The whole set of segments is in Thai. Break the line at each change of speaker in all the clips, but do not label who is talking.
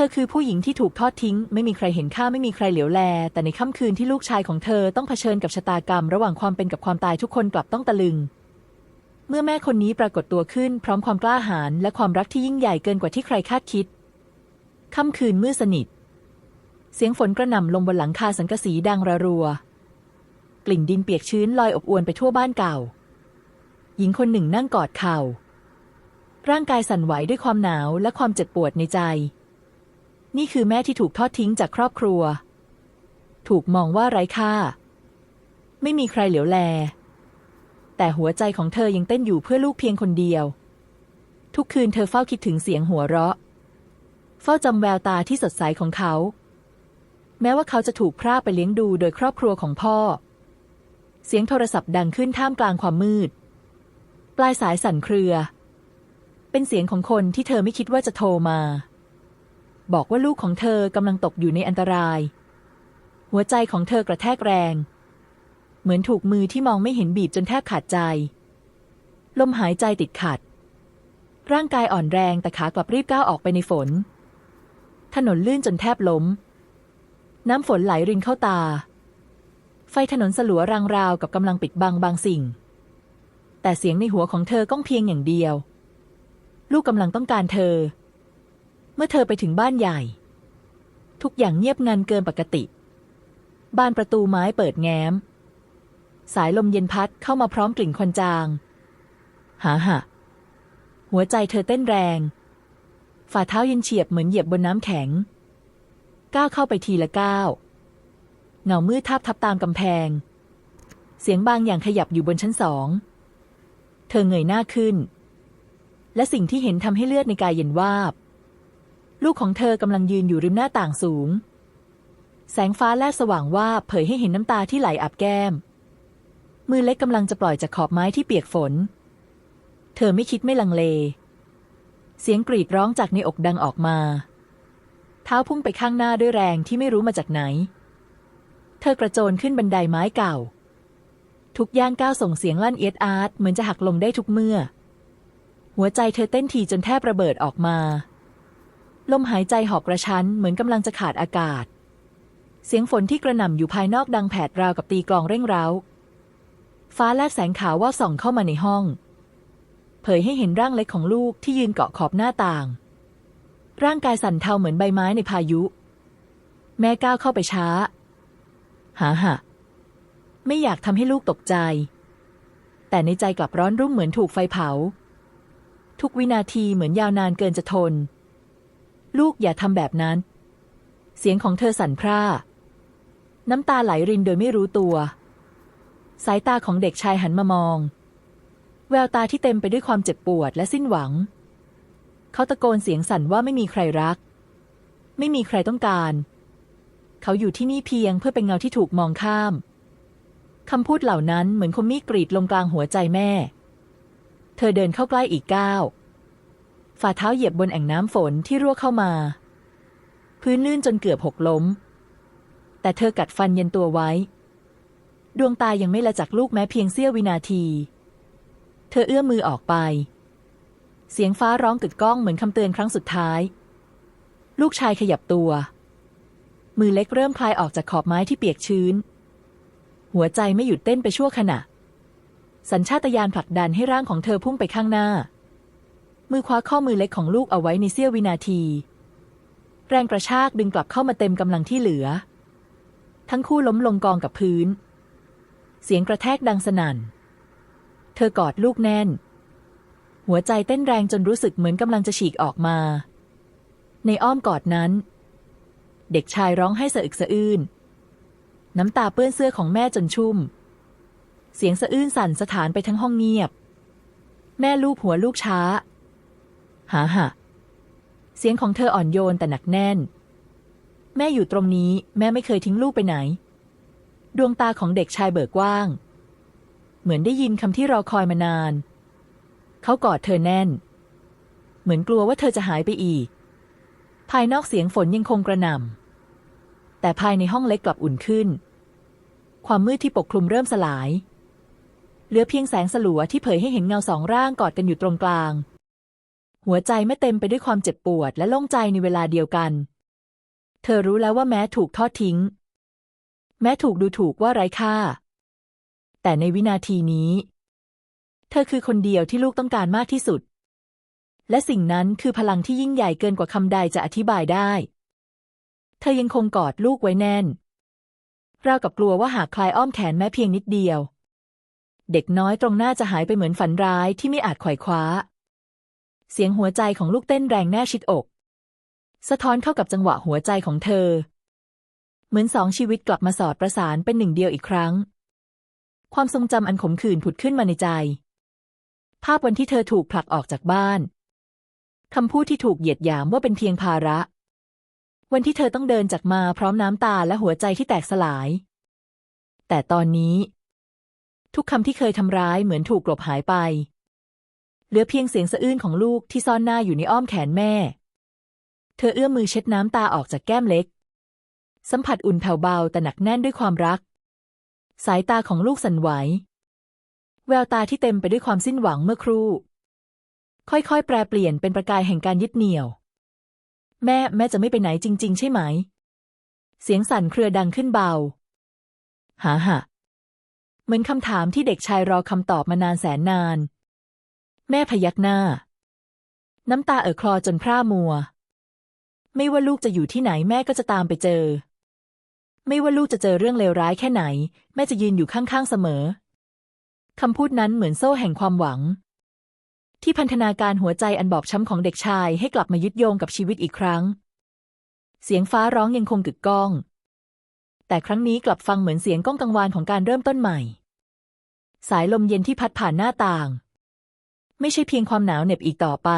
ธอคือผู้หญิงที่ถูกทอดทิ้ง ไม่มีใครเห็นค่าไม่มีใครเหลียวแล แต่ในค่ำคืนที่ลูกชายของเธอต้องเผชิญกับชะตากรรม ระหว่างความเป็นกับความตายทุกคนกลับต้องตะลึง เมื่อแม่คนนี้ปรากฏตัวขึ้น พร้อมความกล้าหาญและความรักที่ยิ่งใหญ่เกินกว่าที่ใครคาดคิด ค่ำคืนมืดสนิท เสียงฝนกระหน่ำลงบนหลังคาสังกะสีดังระรัว กลิ่นดินเปียกชื้นลอยอบอวนไปทั่วบ้านเก่า หญิงคนหนึ่งนั่งกอดเข่า ร่างกายสั่นไหวด้วยความหนาวและความเจ็บปวดในใจ นี่คือแม่ที่ถูกทอดทิ้งจากครอบครัว ถูกมองว่าไร้ค่า ไม่มีใครเหลียวแล แต่หัวใจของเธอยังเต้นอยู่เพื่อลูกเพียงคนเดียว ทุกคืนเธอเฝ้าคิดถึงเสียงหัวเราะ เฝ้าจำแววตาที่สดใสของเขา แม้ว่าเขาจะถูกพรากไปเลี้ยงดูโดยครอบครัวของพ่อ เสียงโทรศัพท์ดังขึ้นท่ามกลางความมืด ปลายสายสั่นเครือ เป็นเสียงของคนที่เธอไม่คิดว่าจะโทรมา บอกว่าลูกของเธอกำลังตกอยู่ในอันตราย หัวใจของเธอกระแทกแรง เหมือนถูกมือที่มองไม่เห็นบีบจนแทบขาดใจ ลมหายใจติดขัด ร่างกายอ่อนแรงแต่ขากลับรีบก้าวออกไปในฝน ถนนลื่นจนแทบล้ม น้ำฝนไหลรินเข้าตา ไฟถนนสลัวรางราวกับกำลังปิดบังบางสิ่ง แต่เสียงในหัวของเธอก้องเพียงอย่างเดียว ลูกกำลังต้องการเธอ เมื่อเธอไปถึงบ้านใหญ่ ทุกอย่างเงียบงันเกินปกติ บ้านประตูไม้เปิดแง้ม สายลมเย็นพัดเข้ามาพร้อมกลิ่นควันจาง หาหะหัวใจเธอเต้นแรง ฝ่าเท้าเย็นเฉียบเหมือนเหยียบบนน้ำแข็ง ก้าวเข้าไปทีละก้าวเงามืดทาบทับตามกำแพง เสียงบางอย่างขยับอยู่บนชั้นสอง เธอเงยหน้าขึ้น และสิ่งที่เห็นทำให้เลือดในกายเย็นวาบ ลูกของเธอกำลังยืนอยู่ริมหน้าต่างสูง แสงฟ้าแลบสว่างว่าเผยให้เห็นน้ำตาที่ไหลอาบแก้ม มือเล็กกำลังจะปล่อยจากขอบไม้ที่เปียกฝน เธอไม่คิดไม่ลังเล เสียงกรีดร้องจากในอกดังออกมา เท้าพุ่งไปข้างหน้าด้วยแรงที่ไม่รู้มาจากไหน เธอกระโจนขึ้นบันไดไม้เก่า ทุกย่างก้าวส่งเสียงลั่นเอียดอาร์ตเหมือนจะหักลงได้ทุกเมื่อ หัวใจเธอเต้นทีจนแทบระเบิดออกมา ลมหายใจหอบกระชั้นเหมือนกำลังจะขาดอากาศ เสียงฝนที่กระหน่ำอยู่ภายนอกดังแผดราวกับตีกลองเร่งเร้าฟ้าแลบแสงขาวว่าส่องเข้ามาในห้อง เผยให้เห็นร่างเล็กของลูกที่ยืนเกาะขอบหน้าต่าง ร่างกายสั่นเทาเหมือนใบไม้ในพายุ แม่ก้าวเข้าไปช้า หาหะไม่อยากทำให้ลูกตกใจ แต่ในใจกลับร้อนรุ่มเหมือนถูกไฟเผา ทุกวินาทีเหมือนยาวนานเกินจะทน ลูกอย่าทำแบบนั้น เสียงของเธอสั่นพร่า น้ำตาไหลรินโดยไม่รู้ตัว สายตาของเด็กชายหันมามอง แววตาที่เต็มไปด้วยความเจ็บปวดและสิ้นหวัง เขาตะโกนเสียงสั่นว่าไม่มีใครรัก ไม่มีใครต้องการ เขาอยู่ที่นี่เพียงเพื่อเป็นเงาที่ถูกมองข้ามคำพูดเหล่านั้นเหมือนคมมีดกรีดลงกลางหัวใจแม่ เธอเดินเข้าใกล้อีกก้าว ฝ่าเท้าเหยียบบนแอ่งน้ำฝนที่รั่วเข้ามา พื้นลื่นจนเกือบหกล้ม แต่เธอกัดฟันเย็นตัวไว้ ดวงตายังไม่ละจากลูกแม้เพียงเสี้ยววินาที เธอเอื้อมมือออกไป เสียงฟ้าร้องกึกก้องเหมือนคำเตือนครั้งสุดท้าย ลูกชายขยับตัว มือเล็กเริ่มคลายออกจากขอบไม้ที่เปียกชื้น หัวใจไม่หยุดเต้นไปชั่วขณะ สัญชาตญาณผลักดันให้ร่างของเธอพุ่งไปข้างหน้า มือคว้าข้อมือเล็กของลูกเอาไว้ในเสี้ยววินาที แรงกระชากดึงกลับเข้ามาเต็มกำลังที่เหลือ ทั้งคู่ล้มลงกองกับพื้น เสียงกระแทกดังสนั่น เธอกอดลูกแน่น หัวใจเต้นแรงจนรู้สึกเหมือนกำลังจะฉีกออกมา ในอ้อมกอดนั้น เด็กชายร้องให้สะอึกสะอื้น น้ำตาเปื้อนเสื้อของแม่จนชุ่ม เสียงสะอื้นสั่นสถานไปทั้งห้องเงียบ แม่ลูบหัวลูกช้า หาหะเสียงของเธออ่อนโยนแต่หนักแน่น แม่อยู่ตรงนี้แม่ไม่เคยทิ้งลูกไปไหน ดวงตาของเด็กชายเบิกกว้าง เหมือนได้ยินคำที่รอคอยมานาน เขากอดเธอแน่น เหมือนกลัวว่าเธอจะหายไปอีก ภายนอกเสียงฝนยังคงกระหน่ำแต่ภายในห้องเล็กกลับอุ่นขึ้น ความมืดที่ปกคลุมเริ่มสลาย เหลือเพียงแสงสลัวที่เผยให้เห็นเงาสองร่างกอดกันอยู่ตรงกลาง หัวใจแม่เต็มไปด้วยความเจ็บปวดและโล่งใจในเวลาเดียวกัน เธอรู้แล้วว่าแม้ถูกทอดทิ้ง แม้ถูกดูถูกว่าไร้ค่า แต่ในวินาทีนี้ เธอคือคนเดียวที่ลูกต้องการมากที่สุด และสิ่งนั้นคือพลังที่ยิ่งใหญ่เกินกว่าคำใดจะอธิบายได้ เธอยังคงกอดลูกไว้แน่นราวกับกลัวว่าหากคลายอ้อมแขนแม้เพียงนิดเดียว เด็กน้อยตรงหน้าจะหายไปเหมือนฝันร้ายที่ไม่อาจไขว่คว้า เสียงหัวใจของลูกเต้นแรงแน่ชิดอก สะท้อนเข้ากับจังหวะหัวใจของเธอ เหมือนสองชีวิตกลับมาสอดประสานเป็นหนึ่งเดียวอีกครั้ง ความทรงจำอันขมขื่นผุดขึ้นมาในใจ ภาพวันที่เธอถูกผลักออกจากบ้านคำพูดที่ถูกเหยียดหยามว่าเป็นเพียงภาระ วันที่เธอต้องเดินจากมาพร้อมน้ำตาและหัวใจที่แตกสลาย แต่ตอนนี้ ทุกคำที่เคยทำร้ายเหมือนถูกกลบหายไป เหลือเพียงเสียงสะอื้นของลูกที่ซ่อนหน้าอยู่ในอ้อมแขนแม่ เธอเอื้อมมือเช็ดน้ำตาออกจากแก้มเล็ก สัมผัสอุ่นแผ่วเบาแต่หนักแน่นด้วยความรัก สายตาของลูกสั่นไหว แววตาที่เต็มไปด้วยความสิ้นหวังเมื่อครู่ ค่อยๆ แปรเปลี่ยนเป็นประกายแห่งการยึดเหนี่ยว แม่แม่จะไม่ไปไหนจริง ๆ ใช่ไหม เสียงสั่นเครือดังขึ้นเบาหาหะเหมือนคำถามที่เด็กชายรอคำตอบมานานแสนนาน แม่พยักหน้า น้ำตาเอ่อคลอจนพร่ามัว ไม่ว่าลูกจะอยู่ที่ไหนแม่ก็จะตามไปเจอ ไม่ว่าลูกจะเจอเรื่องเลวร้ายแค่ไหน แม่จะยืนอยู่ข้างๆเสมอคำพูดนั้นเหมือนโซ่แห่งความหวัง ที่พันธนาการหัวใจอันบอบช้ำของเด็กชายให้กลับมายึดโยงกับชีวิตอีกครั้ง เสียงฟ้าร้องยังคงกึกก้อง แต่ครั้งนี้กลับฟังเหมือนเสียงก้องกังวานของการเริ่มต้นใหม่ สายลมเย็นที่พัดผ่านหน้าต่าง ไม่ใช่เพียงความหนาวเหน็บอีกต่อไป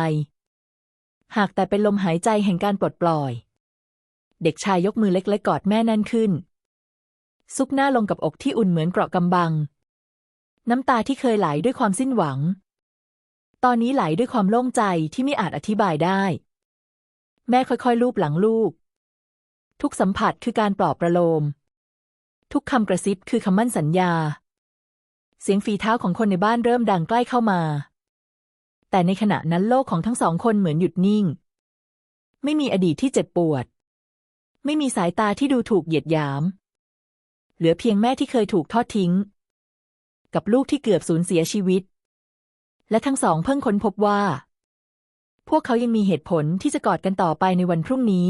หากแต่เป็นลมหายใจแห่งการปลดปล่อย เด็กชายยกมือเล็กๆกอดแม่แน่นขึ้น ซุกหน้าลงกับอกที่อุ่นเหมือนเกราะกำบัง น้ำตาที่เคยไหลด้วยความสิ้นหวัง ตอนนี้ไหลด้วยความโล่งใจที่ไม่อาจอธิบายได้ แม่ค่อยๆลูบหลังลูก ทุกสัมผัสคือการปลอบประโลม ทุกคำกระซิบคือคำมั่นสัญญา เสียงฝีเท้าของคนในบ้านเริ่มดังใกล้เข้ามา แต่ในขณะนั้นโลกของทั้งสองคนเหมือนหยุดนิ่ง ไม่มีอดีตที่เจ็บปวด ไม่มีสายตาที่ดูถูกเหยียดหยาม เหลือเพียงแม่ที่เคยถูกทอดทิ้ง กับลูกที่เกือบสูญเสียชีวิต และทั้งสองเพิ่งค้นพบว่า พวกเขายังมีเหตุผลที่จะกอดกันต่อไปในวันพรุ่งนี้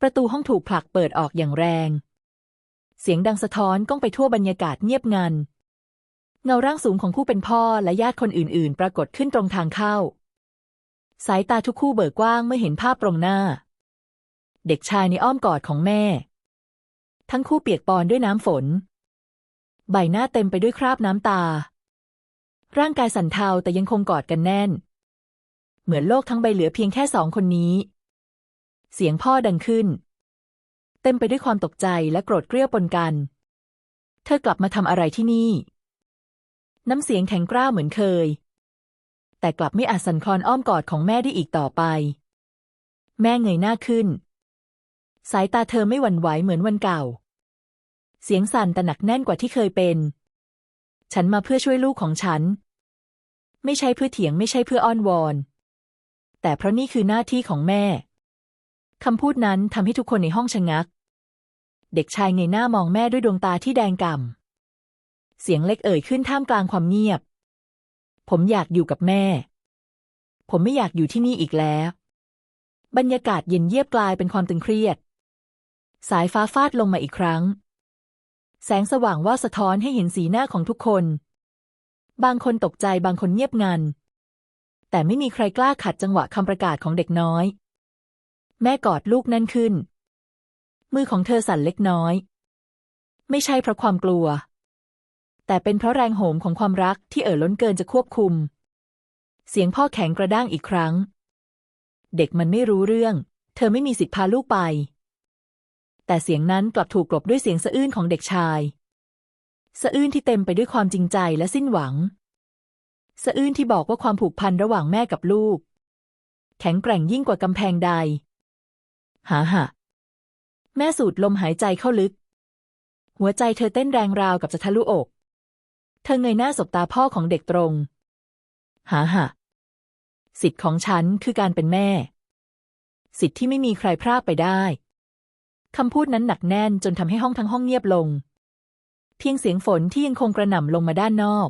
ประตูห้องถูกผลักเปิดออกอย่างแรง เสียงดังสะท้อนก้องไปทั่วบรรยากาศเงียบงัน เงาร่างสูงของผู้เป็นพ่อและญาติคนอื่น ๆ ปรากฏขึ้นตรงทางเข้า สายตาทุกคู่เบิกกว้างเมื่อเห็นภาพตรงหน้า เด็กชายในอ้อมกอดของแม่ ทั้งคู่เปียกปอนด้วยน้ำฝน ใบหน้าเต็มไปด้วยคราบน้ำตา ร่างกายสั่นเทาแต่ยังคงกอดกันแน่น เหมือนโลกทั้งใบเหลือเพียงแค่สองคนนี้ เสียงพ่อดังขึ้น เต็มไปด้วยความตกใจและโกรธเกรี้ยวปนกัน เธอกลับมาทำอะไรที่นี่ น้ำเสียงแข็งกร้าวเหมือนเคย แต่กลับไม่อาจสั่นคลอนอ้อมกอดของแม่ได้อีกต่อไป แม่เงยหน้าขึ้น สายตาเธอไม่หวั่นไหวเหมือนวันเก่า เสียงสั่นแต่หนักแน่นกว่าที่เคยเป็น ฉันมาเพื่อช่วยลูกของฉัน ไม่ใช่เพื่อเถียงไม่ใช่เพื่ออ้อนวอน แต่เพราะนี่คือหน้าที่ของแม่คำพูดนั้นทำให้ทุกคนในห้องชะงัก เด็กชายเงยหน้ามองแม่ด้วยดวงตาที่แดงก่ำ เสียงเล็กเอ่ยขึ้นท่ามกลางความเงียบ ผมอยากอยู่กับแม่ ผมไม่อยากอยู่ที่นี่อีกแล้ว บรรยากาศเย็นเยียบกลายเป็นความตึงเครียด สายฟ้าฟาดลงมาอีกครั้ง แสงสว่างว่าสะท้อนให้เห็นสีหน้าของทุกคน บางคนตกใจบางคนเงียบงัน แต่ไม่มีใครกล้าขัดจังหวะคำประกาศของเด็กน้อย แม่กอดลูกนั่นขึ้น มือของเธอสั่นเล็กน้อย ไม่ใช่เพราะความกลัว แต่เป็นเพราะแรงโหมของความรักที่เอ่อล้นเกินจะควบคุม เสียงพ่อแข็งกระด้างอีกครั้ง เด็กมันไม่รู้เรื่อง เธอไม่มีสิทธิ์พาลูกไป แต่เสียงนั้นกลับถูกกลบด้วยเสียงสะอื้นของเด็กชายสะอื้นที่เต็มไปด้วยความจริงใจและสิ้นหวังสะอื้นที่บอกว่าความผูกพันระหว่างแม่กับลูก แข็งแกร่งยิ่งกว่ากำแพงใด หาหะแม่สูดลมหายใจเข้าลึก หัวใจเธอเต้นแรงราวกับจะทะลุอก เธอเงยหน้าสบตาพ่อของเด็กตรง หาหะสิทธิ์ของฉันคือการเป็นแม่ สิทธิ์ที่ไม่มีใครพรากไปได้ คำพูดนั้นหนักแน่นจนทำให้ห้องทั้งห้องเงียบลง เพียงเสียงฝนที่ยังคงกระหน่ำลงมาด้านนอก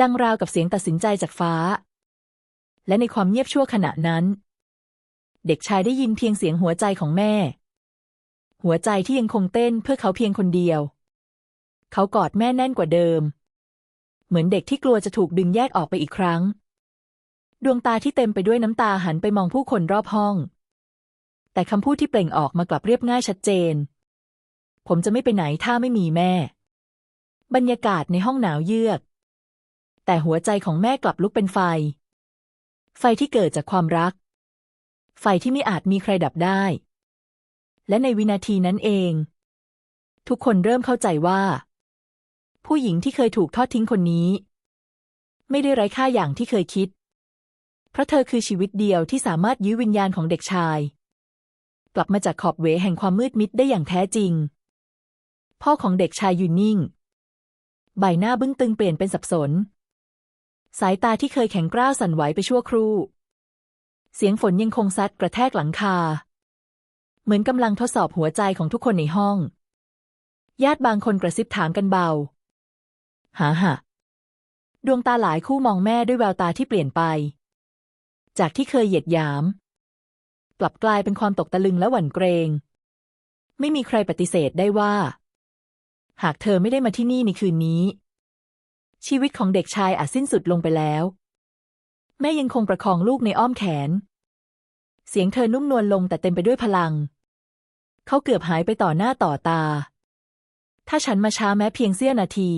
ดังราวกับเสียงตัดสินใจจากฟ้า และในความเงียบชั่วขณะนั้น เด็กชายได้ยินเพียงเสียงหัวใจของแม่ หัวใจที่ยังคงเต้นเพื่อเขาเพียงคนเดียว เขากอดแม่แน่นกว่าเดิม เหมือนเด็กที่กลัวจะถูกดึงแยกออกไปอีกครั้ง ดวงตาที่เต็มไปด้วยน้ำตาหันไปมองผู้คนรอบห้อง แต่คำพูดที่เปล่งออกมากลับเรียบง่ายชัดเจน ผมจะไม่ไปไหนถ้าไม่มีแม่ บรรยากาศในห้องหนาวเยือก แต่หัวใจของแม่กลับลุกเป็นไฟ ไฟที่เกิดจากความรัก ไฟที่ไม่อาจมีใครดับได้ และในวินาทีนั้นเองทุกคนเริ่มเข้าใจว่า ผู้หญิงที่เคยถูกทอดทิ้งคนนี้ ไม่ได้ไร้ค่าอย่างที่เคยคิด เพราะเธอคือชีวิตเดียวที่สามารถยื้อวิญญาณของเด็กชาย กลับมาจากขอบเวแห่งความมืดมิดได้อย่างแท้จริง พ่อของเด็กชายยืนนิ่ง ใบหน้าบึ้งตึงเปลี่ยนเป็นสับสน สายตาที่เคยแข็งกร้าวสั่นไหวไปชั่วครู่ เสียงฝนยังคงซัดกระแทกหลังคา เหมือนกำลังทดสอบหัวใจของทุกคนในห้องญาติบางคนกระซิบถามกันเบา หาหะ ดวงตาหลายคู่มองแม่ด้วยแววตาที่เปลี่ยนไป จากที่เคยเหยียดหยาม กลับกลายเป็นความตกตะลึงและหวั่นเกรง ไม่มีใครปฏิเสธได้ว่า หากเธอไม่ได้มาที่นี่ในคืนนี้ ชีวิตของเด็กชายอาจสิ้นสุดลงไปแล้ว แม่ยังคงประคองลูกในอ้อมแขน เสียงเธอนุ่มนวลลงแต่เต็มไปด้วยพลัง เขาเกือบหายไปต่อหน้าต่อตาถ้าฉันมาช้าแม้เพียงเสี้ยวนาที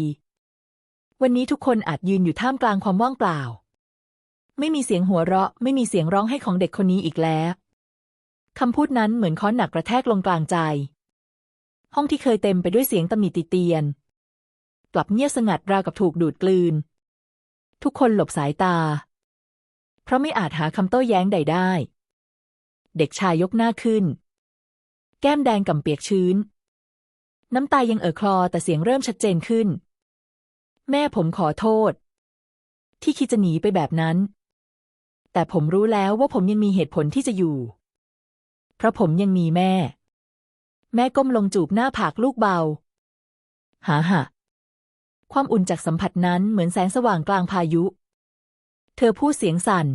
วันนี้ทุกคนอาจยืนอยู่ท่ามกลางความว่างเปล่า ไม่มีเสียงหัวเราะ ไม่มีเสียงร้องไห้ของเด็กคนนี้อีกแล้วคำพูดนั้นเหมือนค้อนหนักกระแทกลงกลางใจ ห้องที่เคยเต็มไปด้วยเสียงตำหนิติเตียน กลับเงียบสงัดราวกับถูกดูดกลืน ทุกคนหลบสายตา เพราะไม่อาจหาคำโต้แย้งใดได้ เด็กชายยกหน้าขึ้น แก้มแดงก่ำเปียกชื้น น้ำตายังเอ่อคลอแต่เสียงเริ่มชัดเจนขึ้น แม่ผมขอโทษ ที่คิดจะหนีไปแบบนั้น แต่ผมรู้แล้วว่าผมยังมีเหตุผลที่จะอยู่ เพราะผมยังมีแม่ แม่ก้มลงจูบหน้าผากลูกเบาหาหะความอุ่นจากสัมผัสนั้นเหมือนแสงสว่างกลางพายุ เธอพูดเสียงสั่น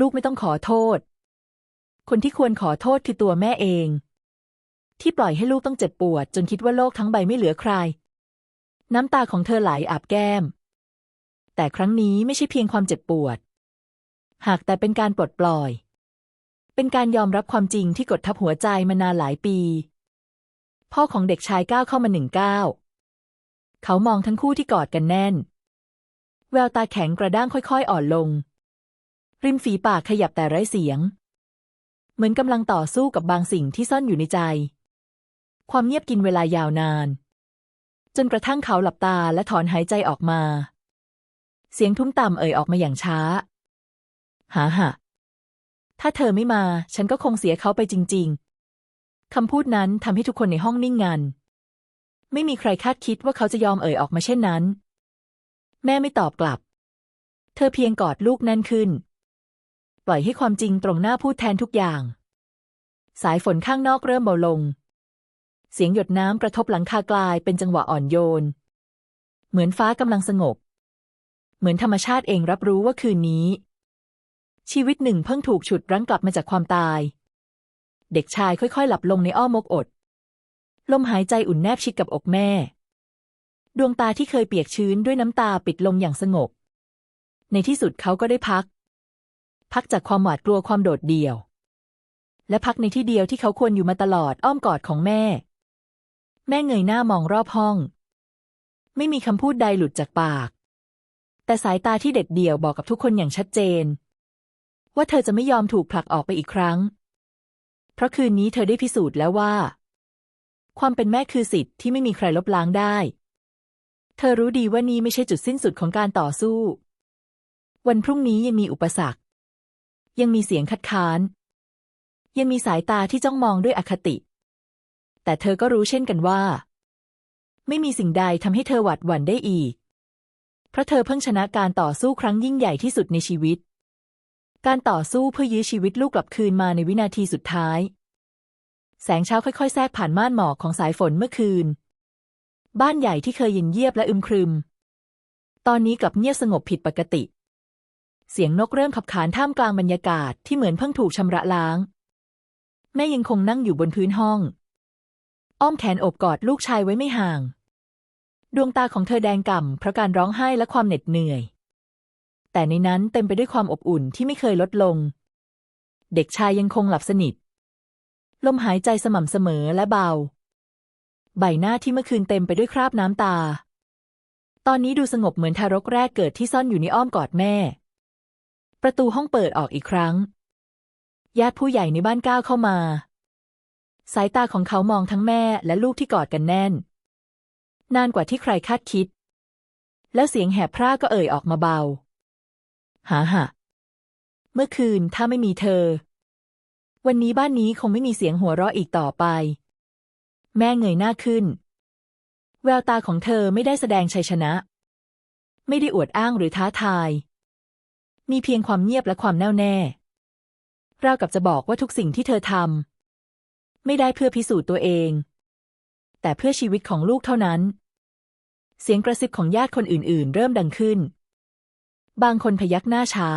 ลูกไม่ต้องขอโทษ คนที่ควรขอโทษคือตัวแม่เอง ที่ปล่อยให้ลูกต้องเจ็บปวด จนคิดว่าโลกทั้งใบไม่เหลือใคร น้ำตาของเธอไหลอาบแก้ม แต่ครั้งนี้ไม่ใช่เพียงความเจ็บปวด หากแต่เป็นการปลดปล่อย เป็นการยอมรับความจริงที่กดทับหัวใจมานานหลายปี พ่อของเด็กชายก้าวเข้ามาหนึ่งก้าวเขามองทั้งคู่ที่กอดกันแน่น แววตาแข็งกระด้างค่อยๆ อ่อนลง ริมฝีปากขยับแต่ไร้เสียง เหมือนกำลังต่อสู้กับบางสิ่งที่ซ่อนอยู่ในใจ ความเงียบกินเวลายาวนาน จนกระทั่งเขาหลับตาและถอนหายใจออกมา เสียงทุ้มต่ำเอ่ยออกมาอย่างช้าหาหะถ้าเธอไม่มา ฉันก็คงเสียเขาไปจริง ๆ คำพูดนั้นทำให้ทุกคนในห้องนิ่งงัน ไม่มีใครคาดคิดว่าเขาจะยอมเอ่ยออกมาเช่นนั้น แม่ไม่ตอบกลับ เธอเพียงกอดลูกแน่นขึ้น ปล่อยให้ความจริงตรงหน้าพูดแทนทุกอย่าง สายฝนข้างนอกเริ่มเบาลง เสียงหยดน้ำกระทบหลังคากลายเป็นจังหวะอ่อนโยน เหมือนฟ้ากำลังสงบ เหมือนธรรมชาติเองรับรู้ว่าคืนนี้ ชีวิตหนึ่งเพิ่งถูกฉุดรั้งกลับมาจากความตาย เด็กชายค่อยๆ หลับลงในอ้อมอกอด ลมหายใจอุ่นแนบชิดกับอกแม่ ดวงตาที่เคยเปียกชื้นด้วยน้ำตาปิดลงอย่างสงบ ในที่สุดเขาก็ได้พัก พักจากความหวาดกลัวความโดดเดี่ยว และพักในที่เดียวที่เขาควรอยู่มาตลอดอ้อมกอดของแม่ แม่เงยหน้ามองรอบห้อง ไม่มีคำพูดใดหลุดจากปาก แต่สายตาที่เด็ดเดี่ยวบอกกับทุกคนอย่างชัดเจน ว่าเธอจะไม่ยอมถูกผลักออกไปอีกครั้ง เพราะคืนนี้เธอได้พิสูจน์แล้วว่า ความเป็นแม่คือสิทธิ์ที่ไม่มีใครลบล้างได้ เธอรู้ดีว่านี่ไม่ใช่จุดสิ้นสุดของการต่อสู้ วันพรุ่งนี้ยังมีอุปสรรค ยังมีเสียงคัดค้าน ยังมีสายตาที่จ้องมองด้วยอคติ แต่เธอก็รู้เช่นกันว่า ไม่มีสิ่งใดทำให้เธอหวาดหวั่นได้อีก เพราะเธอเพิ่งชนะการต่อสู้ครั้งยิ่งใหญ่ที่สุดในชีวิต การต่อสู้เพื่อยื้อชีวิตลูกกลับคืนมาในวินาทีสุดท้าย แสงเช้าค่อยๆ แทรกผ่านม่านหมอกของสายฝนเมื่อคืน บ้านใหญ่ที่เคยเย็นเยียบและอึมครึม ตอนนี้กลับเงียบสงบผิดปกติ เสียงนกเริ่มขับขานท่ามกลางบรรยากาศที่เหมือนเพิ่งถูกชำระล้าง แม่ยังคงนั่งอยู่บนพื้นห้อง อ้อมแขนโอบกอดลูกชายไว้ไม่ห่าง ดวงตาของเธอแดงก่ำเพราะการร้องไห้และความเหน็ดเหนื่อย แต่ในนั้นเต็มไปด้วยความอบอุ่นที่ไม่เคยลดลง เด็กชายยังคงหลับสนิท ลมหายใจสม่ำเสมอและเบา ใบหน้าที่เมื่อคืนเต็มไปด้วยคราบน้ำตา ตอนนี้ดูสงบเหมือนทารกแรกเกิดที่ซ่อนอยู่ในอ้อมกอดแม่ ประตูห้องเปิดออกอีกครั้งญาติผู้ใหญ่ในบ้านก้าวเข้ามา สายตาของเขามองทั้งแม่และลูกที่กอดกันแน่น นานกว่าที่ใครคาดคิด แล้วเสียงแหบพร่าก็เอ่ยออกมาเบาหาหะเมื่อคืนถ้าไม่มีเธอ วันนี้บ้านนี้คงไม่มีเสียงหัวเราะอีกต่อไป แม่เงยหน้าขึ้น แววตาของเธอไม่ได้แสดงชัยชนะ ไม่ได้อวดอ้างหรือท้าทาย มีเพียงความเงียบและความแน่วแน่ราวกับจะบอกว่าทุกสิ่งที่เธอทำ ไม่ได้เพื่อพิสูจน์ตัวเอง แต่เพื่อชีวิตของลูกเท่านั้น เสียงกระซิบของญาติคนอื่น ๆ เริ่มดังขึ้น บางคนพยักหน้าช้า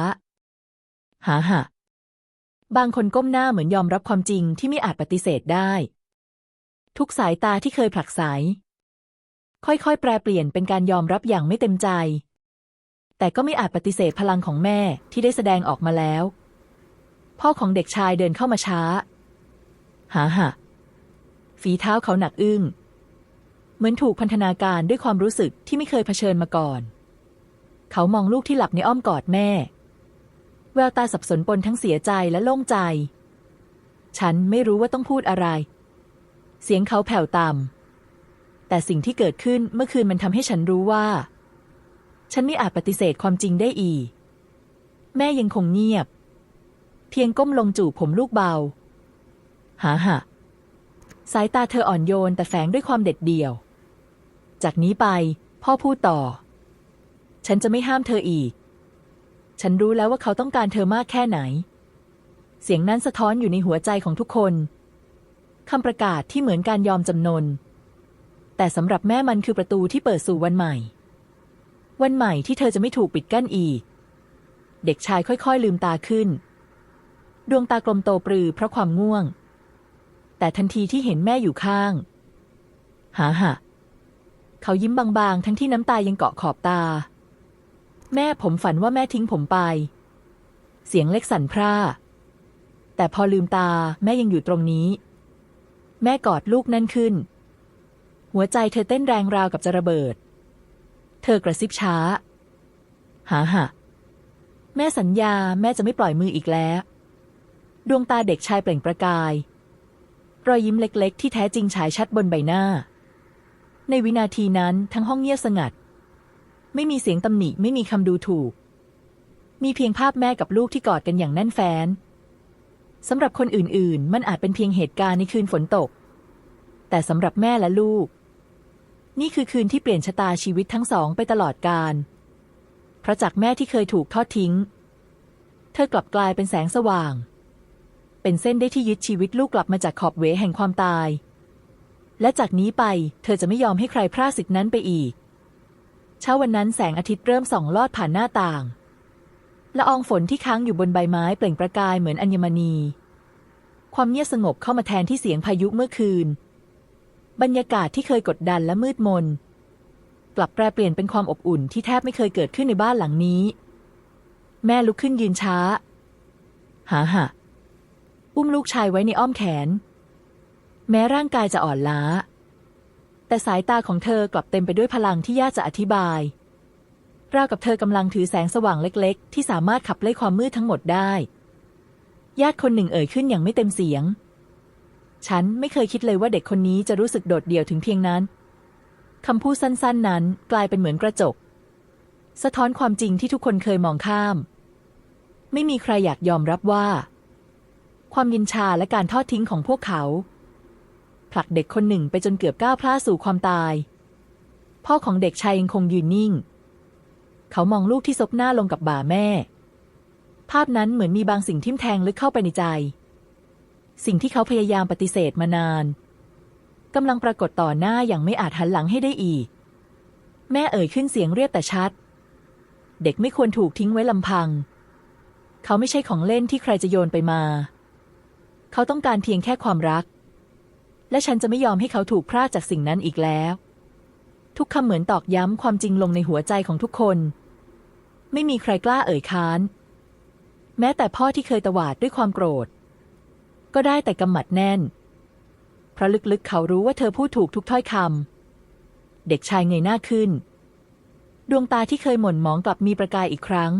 หาหะบางคนก้มหน้าเหมือนยอมรับความจริงที่ไม่อาจปฏิเสธได้ ทุกสายตาที่เคยผลักไสค่อยๆ แปรเปลี่ยนเป็นการยอมรับอย่างไม่เต็มใจ แต่ก็ไม่อาจปฏิเสธพลังของแม่ที่ได้แสดงออกมาแล้ว พ่อของเด็กชายเดินเข้ามาช้า หาหะ ฝีเท้าเขาหนักอึ้ง เหมือนถูกพันธนาการด้วยความรู้สึกที่ไม่เคยเผชิญมาก่อน เขามองลูกที่หลับในอ้อมกอดแม่ แววตาสับสนปนทั้งเสียใจและโล่งใจ ฉันไม่รู้ว่าต้องพูดอะไร เสียงเขาแผ่วต่ำ แต่สิ่งที่เกิดขึ้นเมื่อคืนมันทำให้ฉันรู้ว่า ฉันไม่อาจปฏิเสธความจริงได้อีก แม่ยังคงเงียบ เพียงก้มลงจูบผมลูกเบา หาหะสายตาเธออ่อนโยนแต่แฝงด้วยความเด็ดเดี่ยว จากนี้ไป พ่อพูดต่อ ฉันจะไม่ห้ามเธออีก ฉันรู้แล้วว่าเขาต้องการเธอมากแค่ไหน เสียงนั้นสะท้อนอยู่ในหัวใจของทุกคนคำประกาศที่เหมือนการยอมจำนน แต่สำหรับแม่มันคือประตูที่เปิดสู่วันใหม่ วันใหม่ที่เธอจะไม่ถูกปิดกั้นอีก เด็กชายค่อยๆลืมตาขึ้น ดวงตากลมโตปรือเพราะความง่วง แต่ทันทีที่เห็นแม่อยู่ข้าง หาหะเขายิ้มบางๆ ทั้งที่น้ำตายังเกาะขอบตา แม่ผมฝันว่าแม่ทิ้งผมไป เสียงเล็กสั่นพร่า แต่พอลืมตาแม่ยังอยู่ตรงนี้ แม่กอดลูกนั่นขึ้น หัวใจเธอเต้นแรงราวกับจะระเบิด เธอกระซิบช้า หาหะแม่สัญญาแม่จะไม่ปล่อยมืออีกแล้ว ดวงตาเด็กชายเปล่งประกาย รอยยิ้มเล็ก ๆ ที่แท้จริงฉายชัดบนใบหน้า ในวินาทีนั้นทั้งห้องเงียบสงัด ไม่มีเสียงตำหนิไม่มีคำดูถูก มีเพียงภาพแม่กับลูกที่กอดกันอย่างแน่นแฟ้นสำหรับคนอื่นๆ มันอาจเป็นเพียงเหตุการณ์ในคืนฝนตก แต่สำหรับแม่และลูก นี่คือคืนที่เปลี่ยนชะตาชีวิตทั้งสองไปตลอดกาลเพราะจากแม่ที่เคยถูกทอดทิ้ง เธอกลับกลายเป็นแสงสว่าง เป็นเส้นได้ที่ยึดชีวิตลูกกลับมาจากขอบเวแห่งความตาย และจากนี้ไปเธอจะไม่ยอมให้ใครพลาดสิทธินั้นไปอีก เช้าวันนั้นแสงอาทิตย์เริ่มส่องลอดผ่านหน้าต่างละอองฝนที่ค้างอยู่บนใบไม้เปล่งประกายเหมือนอัญมณี ความเงียบสงบเข้ามาแทนที่เสียงพายุเมื่อคืน บรรยากาศที่เคยกดดันและมืดมน กลับแปลเปลี่ยนเป็นความอบอุ่นที่แทบไม่เคยเกิดขึ้นในบ้านหลังนี้ แม่ลุกขึ้นยืนช้า หาหะ อุ้มลูกชายไว้ในอ้อมแขน แม้ร่างกายจะอ่อนล้า แต่สายตาของเธอกลับเต็มไปด้วยพลังที่ยากจะอธิบาย ราวกับเธอกำลังถือแสงสว่างเล็กๆ ที่สามารถขับไล่ความมืดทั้งหมดได้ ญาติคนหนึ่งเอ่ยขึ้นอย่างไม่เต็มเสียง ฉันไม่เคยคิดเลยว่าเด็กคนนี้จะรู้สึกโดดเดี่ยวถึงเพียงนั้นคำพูดสั้นๆ นั้นกลายเป็นเหมือนกระจก สะท้อนความจริงที่ทุกคนเคยมองข้าม ไม่มีใครอยากยอมรับว่า ความยินชาและการทอดทิ้งของพวกเขา ผลักเด็กคนหนึ่งไปจนเกือบก้าวพลาดสู่ความตาย พ่อของเด็กชายยังคงยืนนิ่ง เขามองลูกที่ซบหน้าลงกับบ่าแม่ ภาพนั้นเหมือนมีบางสิ่งทิ่มแทงลึกเข้าไปในใจ สิ่งที่เขาพยายามปฏิเสธมานานกำลังปรากฏต่อหน้าอย่างไม่อาจหันหลังให้ได้อีก แม่เอ่ยขึ้นเสียงเรียบแต่ชัด เด็กไม่ควรถูกทิ้งไว้ลำพัง เขาไม่ใช่ของเล่นที่ใครจะโยนไปมา เขาต้องการเพียงแค่ความรัก และฉันจะไม่ยอมให้เขาถูกพรากจากสิ่งนั้นอีกแล้ว ทุกคำเหมือนตอกย้ำความจริงลงในหัวใจของทุกคน ไม่มีใครกล้าเอ่ยค้าน แม้แต่พ่อที่เคยตวาดด้วยความโกรธ ก็ได้แต่กำหมัดแน่น เพราะลึกๆ เขารู้ว่าเธอพูดถูกทุกถ้อยคำเด็กชายเงยหน้าขึ้น ดวงตาที่เคยหม่นหมองกลับมีประกายอีกครั้ง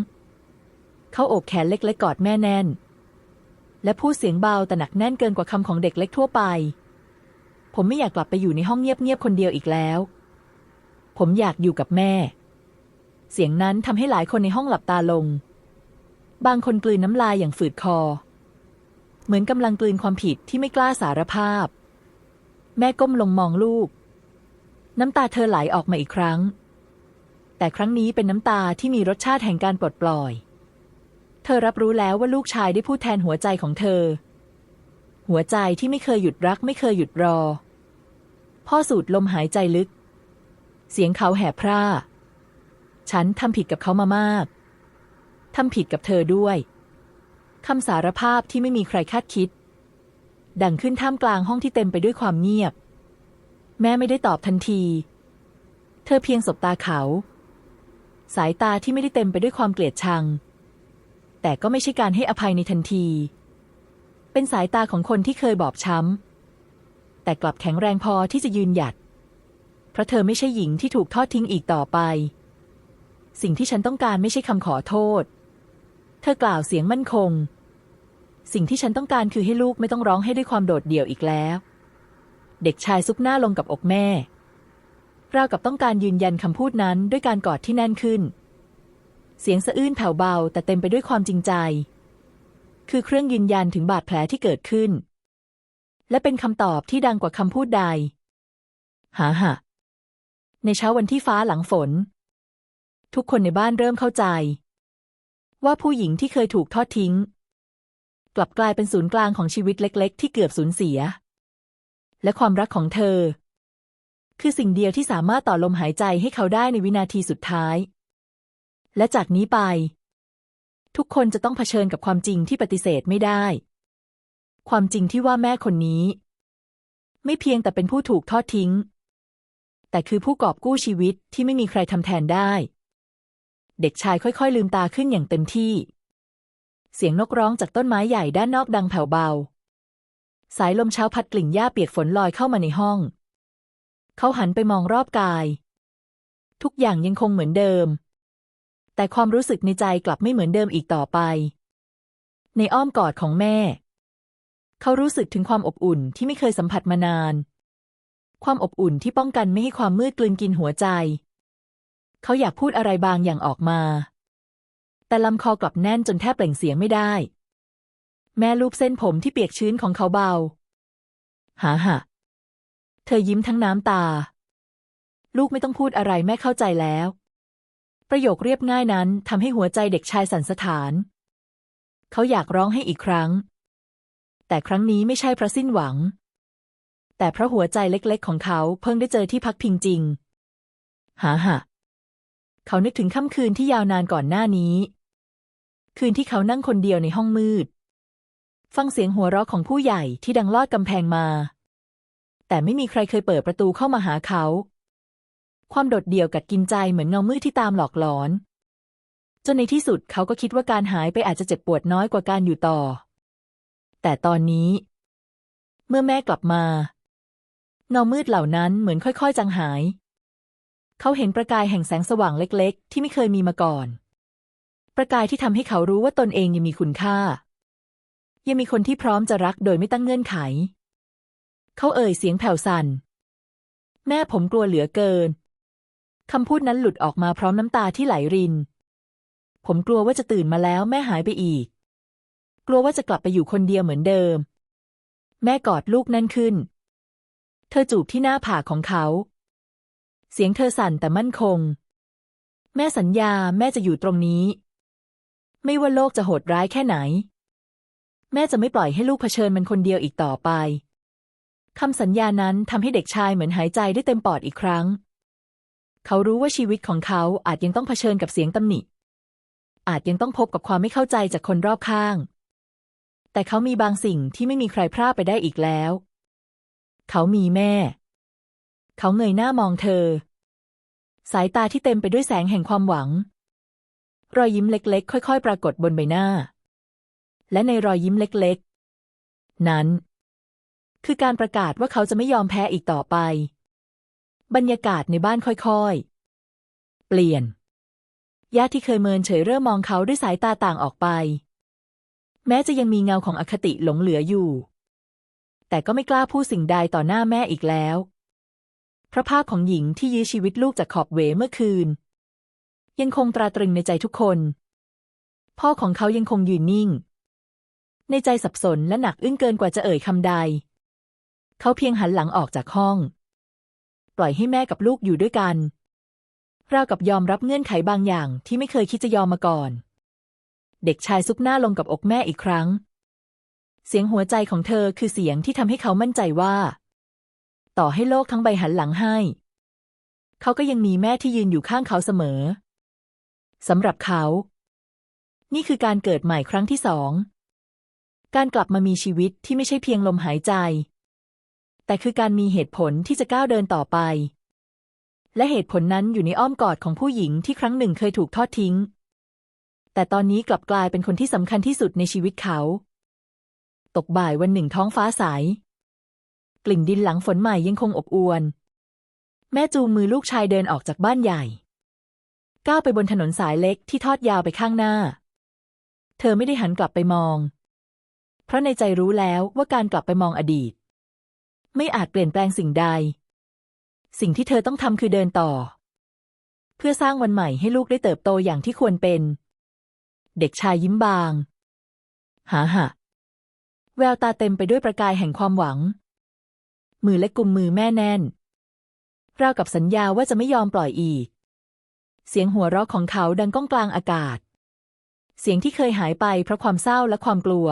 เขาโอบแขนเล็กๆกอดแม่แน่น และพูดเสียงเบาแต่หนักแน่นเกินกว่าคำของเด็กเล็กทั่วไป ผมไม่อยากกลับไปอยู่ในห้องเงียบๆคนเดียวอีกแล้ว ผมอยากอยู่กับแม่ เสียงนั้นทำให้หลายคนในห้องหลับตาลง บางคนกลืนน้ำลายอย่างฝืดคอ เหมือนกำลังกลืนความผิดที่ไม่กล้าสารภาพ แม่ก้มลงมองลูก น้ำตาเธอไหลออกมาอีกครั้ง แต่ครั้งนี้เป็นน้ำตาที่มีรสชาติแห่งการปลดปล่อย เธอรับรู้แล้วว่าลูกชายได้พูดแทนหัวใจของเธอ หัวใจที่ไม่เคยหยุดรักไม่เคยหยุดรอ พ่อสูดลมหายใจลึก เสียงเขาแหบพร่า ฉันทำผิดกับเขามามาก ทำผิดกับเธอด้วย คำสารภาพที่ไม่มีใครคาดคิด ดังขึ้นท่ามกลางห้องที่เต็มไปด้วยความเงียบ แม่ไม่ได้ตอบทันที เธอเพียงสบตาเขา สายตาที่ไม่ได้เต็มไปด้วยความเกลียดชัง แต่ก็ไม่ใช่การให้อภัยในทันที เป็นสายตาของคนที่เคยบอบช้ำ แต่กลับแข็งแรงพอที่จะยืนหยัด เพราะเธอไม่ใช่หญิงที่ถูกทอดทิ้งอีกต่อไป สิ่งที่ฉันต้องการไม่ใช่คำขอโทษ เธอกล่าวเสียงมั่นคง สิ่งที่ฉันต้องการคือให้ลูกไม่ต้องร้องให้ด้วยความโดดเดี่ยวอีกแล้ว เด็กชายซุกหน้าลงกับอกแม่ราวกับต้องการยืนยันคำพูดนั้นด้วยการกอดที่แน่นขึ้น เสียงสะอื้นแผ่วเบา แต่เต็มไปด้วยความจริงใจ คือเครื่องยืนยันถึงบาดแผลที่เกิดขึ้น และเป็นคำตอบที่ดังกว่าคำพูดใดหาหะในเช้าวันที่ฟ้าหลังฝน ทุกคนในบ้านเริ่มเข้าใจ ว่าผู้หญิงที่เคยถูกทอดทิ้ง กลับกลายเป็นศูนย์กลางของชีวิตเล็ก ๆ ที่เกือบสูญเสีย และความรักของเธอ คือสิ่งเดียวที่สามารถต่อลมหายใจให้เขาได้ในวินาทีสุดท้าย และจากนี้ไป ทุกคนจะต้องเผชิญกับความจริงที่ปฏิเสธไม่ได้ ความจริงที่ว่าแม่คนนี้ ไม่เพียงแต่เป็นผู้ถูกทอดทิ้ง แต่คือผู้กอบกู้ชีวิตที่ไม่มีใครทำแทนได้ เด็กชายค่อยๆ ลืมตาขึ้นอย่างเต็มที่ เสียงนกร้องจากต้นไม้ใหญ่ด้านนอกดังแผ่วเบา สายลมเช้าพัดกลิ่นหญ้าเปียกฝนลอยเข้ามาในห้อง เขาหันไปมองรอบกาย ทุกอย่างยังคงเหมือนเดิม แต่ความรู้สึกในใจกลับไม่เหมือนเดิมอีกต่อไป ในอ้อมกอดของแม่ เขารู้สึกถึงความอบอุ่นที่ไม่เคยสัมผัสมานาน ความอบอุ่นที่ป้องกันไม่ให้ความมืดกลืนกินหัวใจ เขาอยากพูดอะไรบางอย่างออกมา แต่ลำคอกลับแน่นจนแทบเปล่งเสียงไม่ได้ แม่ลูบเส้นผมที่เปียกชื้นของเขาเบา หาหะเธอยิ้มทั้งน้ำตา ลูกไม่ต้องพูดอะไรแม่เข้าใจแล้ว ประโยคเรียบง่ายนั้นทำให้หัวใจเด็กชายสั่นสะท้าน เขาอยากร้องให้อีกครั้ง แต่ครั้งนี้ไม่ใช่เพราะสิ้นหวัง แต่เพราะหัวใจเล็กๆ ของเขาเพิ่งได้เจอที่พักพิงจริง หาหะเขานึกถึงค่ำคืนที่ยาวนานก่อนหน้านี้ คืนที่เขานั่งคนเดียวในห้องมืด ฟังเสียงหัวเราะของผู้ใหญ่ที่ดังลอดกำแพงมา แต่ไม่มีใครเคยเปิดประตูเข้ามาหาเขา ความโดดเดี่ยวกัดกินใจเหมือนเงามืดที่ตามหลอกหลอน จนในที่สุดเขาก็คิดว่าการหายไปอาจจะเจ็บปวดน้อยกว่าการอยู่ต่อ แต่ตอนนี้ เมื่อแม่กลับมาเงามืดเหล่านั้นเหมือนค่อย ๆ จางหาย เขาเห็นประกายแห่งแสงสว่างเล็ก ๆ ที่ไม่เคยมีมาก่อน ประกายที่ทำให้เขารู้ว่าตนเองยังมีคุณค่า ยังมีคนที่พร้อมจะรักโดยไม่ตั้งเงื่อนไข เขาเอ่ยเสียงแผ่วสั่นแม่ผมกลัวเหลือเกิน คำพูดนั้นหลุดออกมาพร้อมน้ำตาที่ไหลริน ผมกลัวว่าจะตื่นมาแล้วแม่หายไปอีก กลัวว่าจะกลับไปอยู่คนเดียวเหมือนเดิม แม่กอดลูกนั่นขึ้น เธอจูบที่หน้าผากของเขา เสียงเธอสั่นแต่มั่นคง แม่สัญญาแม่จะอยู่ตรงนี้ ไม่ว่าโลกจะโหดร้ายแค่ไหน แม่จะไม่ปล่อยให้ลูกเผชิญมันคนเดียวอีกต่อไปคำสัญญานั้นทำให้เด็กชายเหมือนหายใจได้เต็มปอดอีกครั้ง เขารู้ว่าชีวิตของเขาอาจยังต้องเผชิญกับเสียงตำหนิ อาจยังต้องพบกับความไม่เข้าใจจากคนรอบข้าง แต่เขามีบางสิ่งที่ไม่มีใครพลาดไปได้อีกแล้ว เขามีแม่ เขาเงยหน้ามองเธอ สายตาที่เต็มไปด้วยแสงแห่งความหวัง รอยยิ้มเล็ก ๆ ค่อย ๆ ปรากฏบนใบหน้า และในรอยยิ้มเล็ก ๆ นั้น คือการประกาศว่าเขาจะไม่ยอมแพ้อีกต่อไป บรรยากาศในบ้านค่อยๆ เปลี่ยนญาติที่เคยเมินเฉยเริ่มมองเขาด้วยสายตาต่างออกไป แม้จะยังมีเงาของอคติหลงเหลืออยู่ แต่ก็ไม่กล้าพูดสิ่งใดต่อหน้าแม่อีกแล้ว พระภาพของหญิงที่ยื้อชีวิตลูกจากขอบเวเมื่อคืน ยังคงตราตรึงในใจทุกคน พ่อของเขายังคงยืนนิ่ง ในใจสับสนและหนักอึ้งเกินกว่าจะเอ่ยคำใด เขาเพียงหันหลังออกจากห้อง ล่อยให้แม่กับลูกอยู่ด้วยกันราวกับยอมรับเงื่อนไขบางอย่างที่ไม่เคยคิดจะยอมมาก่อน เด็กชายซุกหน้าลงกับอกแม่อีกครั้ง เสียงหัวใจของเธอคือเสียงที่ทำให้เขามั่นใจว่า ต่อให้โลกทั้งใบหันหลังให้ เขาก็ยังมีแม่ที่ยืนอยู่ข้างเขาเสมอสำหรับเขา นี่คือการเกิดใหม่ครั้งที่สอง การกลับมามีชีวิตที่ไม่ใช่เพียงลมหายใจ แต่คือการมีเหตุผลที่จะก้าวเดินต่อไป และเหตุผลนั้นอยู่ในอ้อมกอดของผู้หญิงที่ครั้งหนึ่งเคยถูกทอดทิ้ง แต่ตอนนี้กลับกลายเป็นคนที่สำคัญที่สุดในชีวิตเขา ตกบ่ายวันหนึ่งท้องฟ้าใสกลิ่นดินหลังฝนใหม่ยังคงอบอวลแม่จูงมือลูกชายเดินออกจากบ้านใหญ่ ก้าวไปบนถนนสายเล็กที่ทอดยาวไปข้างหน้า เธอไม่ได้หันกลับไปมอง เพราะในใจรู้แล้วว่าการกลับไปมองอดีต ไม่อาจเปลี่ยนแปลงสิ่งใด สิ่งที่เธอต้องทำคือเดินต่อ เพื่อสร้างวันใหม่ให้ลูกได้เติบโตอย่างที่ควรเป็น เด็กชายยิ้มบาง หาหะแววตาเต็มไปด้วยประกายแห่งความหวัง มือและกุมมือแม่แน่นราวกับสัญญาว่าจะไม่ยอมปล่อยอีก เสียงหัวเราะของเขาดังก้องกลางอากาศ เสียงที่เคยหายไปเพราะความเศร้าและความกลัว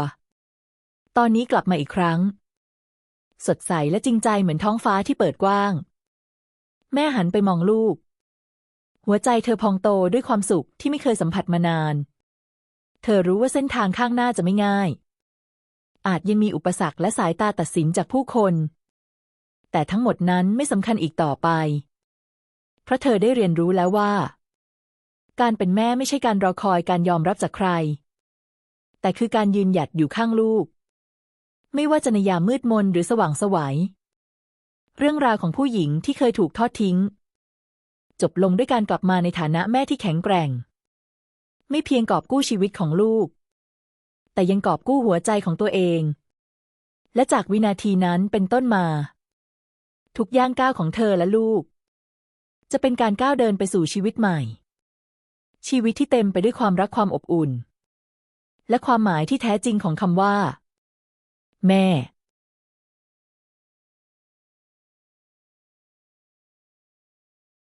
ตอนนี้กลับมาอีกครั้ง สดใสและจริงใจเหมือนท้องฟ้าที่เปิดกว้าง แม่หันไปมองลูก หัวใจเธอพองโตด้วยความสุขที่ไม่เคยสัมผัสมานาน เธอรู้ว่าเส้นทางข้างหน้าจะไม่ง่าย อาจยังมีอุปสรรคและสายตาตัดสินจากผู้คน แต่ทั้งหมดนั้นไม่สำคัญอีกต่อไป เพราะเธอได้เรียนรู้แล้วว่า การเป็นแม่ไม่ใช่การรอคอยการยอมรับจากใคร แต่คือการยืนหยัดอยู่ข้างลูก ไม่ว่าจะในยามมืดมนหรือสว่างสวัย เรื่องราวของผู้หญิงที่เคยถูกทอดทิ้ง จบลงด้วยการกลับมาในฐานะแม่ที่แข็งแกร่ง ไม่เพียงกอบกู้ชีวิตของลูก แต่ยังกอบกู้หัวใจของตัวเอง และจากวินาทีนั้นเป็นต้นมา ทุกย่างก้าวของเธอและลูก จะเป็นการก้าวเดินไปสู่ชีวิตใหม่ ชีวิตที่เต็มไปด้วยความรักความอบอุ่น และความหมายที่แท้จริงของคำว่า แม่